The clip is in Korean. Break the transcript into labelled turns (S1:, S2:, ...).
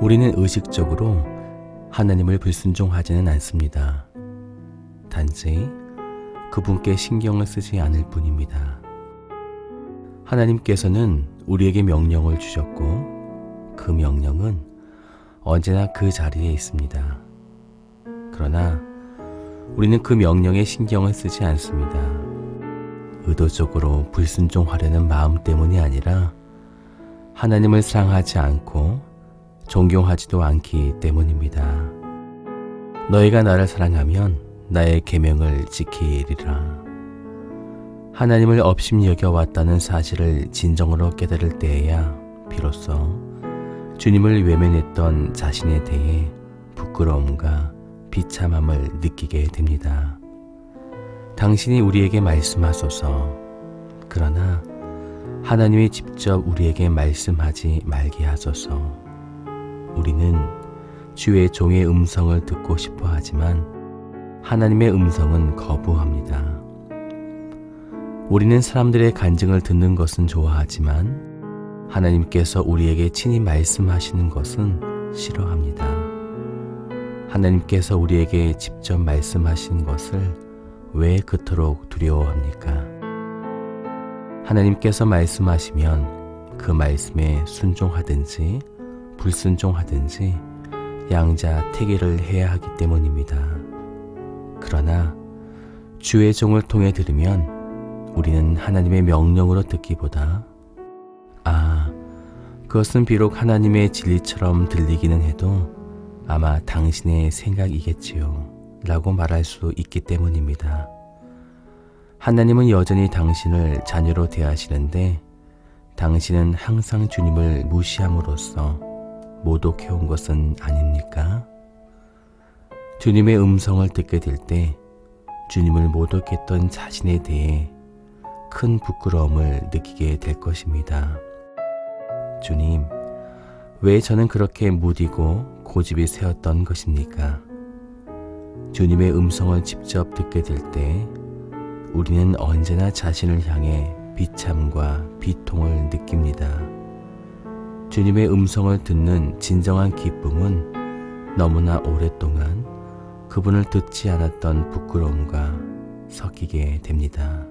S1: 우리는 의식적으로 하나님을 불순종하지는 않습니다. 단지 그분께 신경을 쓰지 않을 뿐입니다. 하나님께서는 우리에게 명령을 주셨고 그 명령은 언제나 그 자리에 있습니다. 그러나 우리는 그 명령에 신경을 쓰지 않습니다. 의도적으로 불순종하려는 마음 때문이 아니라 하나님을 사랑하지 않고 존경하지도 않기 때문입니다. 너희가 나를 사랑하면 나의 계명을 지키리라. 하나님을 업심 여겨 왔다는 사실을 진정으로 깨달을 때에야 비로소 주님을 외면했던 자신에 대해 부끄러움과 비참함을 느끼게 됩니다. 당신이 우리에게 말씀하소서. 그러나 하나님이 직접 우리에게 말씀하지 말게 하소서. 우리는 주의 종의 음성을 듣고 싶어 하지만 하나님의 음성은 거부합니다. 우리는 사람들의 간증을 듣는 것은 좋아하지만 하나님께서 우리에게 친히 말씀하시는 것은 싫어합니다. 하나님께서 우리에게 직접 말씀하신 것을 왜 그토록 두려워합니까? 하나님께서 말씀하시면 그 말씀에 순종하든지 불순종하든지 양자 태기를 해야 하기 때문입니다. 그러나 주의 종을 통해 들으면 우리는 하나님의 명령으로 듣기보다 아, 그것은 비록 하나님의 진리처럼 들리기는 해도 아마 당신의 생각이겠지요. 라고 말할 수 있기 때문입니다. 하나님은 여전히 당신을 자녀로 대하시는데 당신은 항상 주님을 무시함으로써 모독해온 것은 아닙니까? 주님의 음성을 듣게 될 때 주님을 모독했던 자신에 대해 큰 부끄러움을 느끼게 될 것입니다. 주님, 왜 저는 그렇게 무디고 고집이 세웠던 것입니까? 주님의 음성을 직접 듣게 될 때 우리는 언제나 자신을 향해 비참과 비통을 느낍니다. 주님의 음성을 듣는 진정한 기쁨은 너무나 오랫동안 그분을 듣지 않았던 부끄러움과 섞이게 됩니다.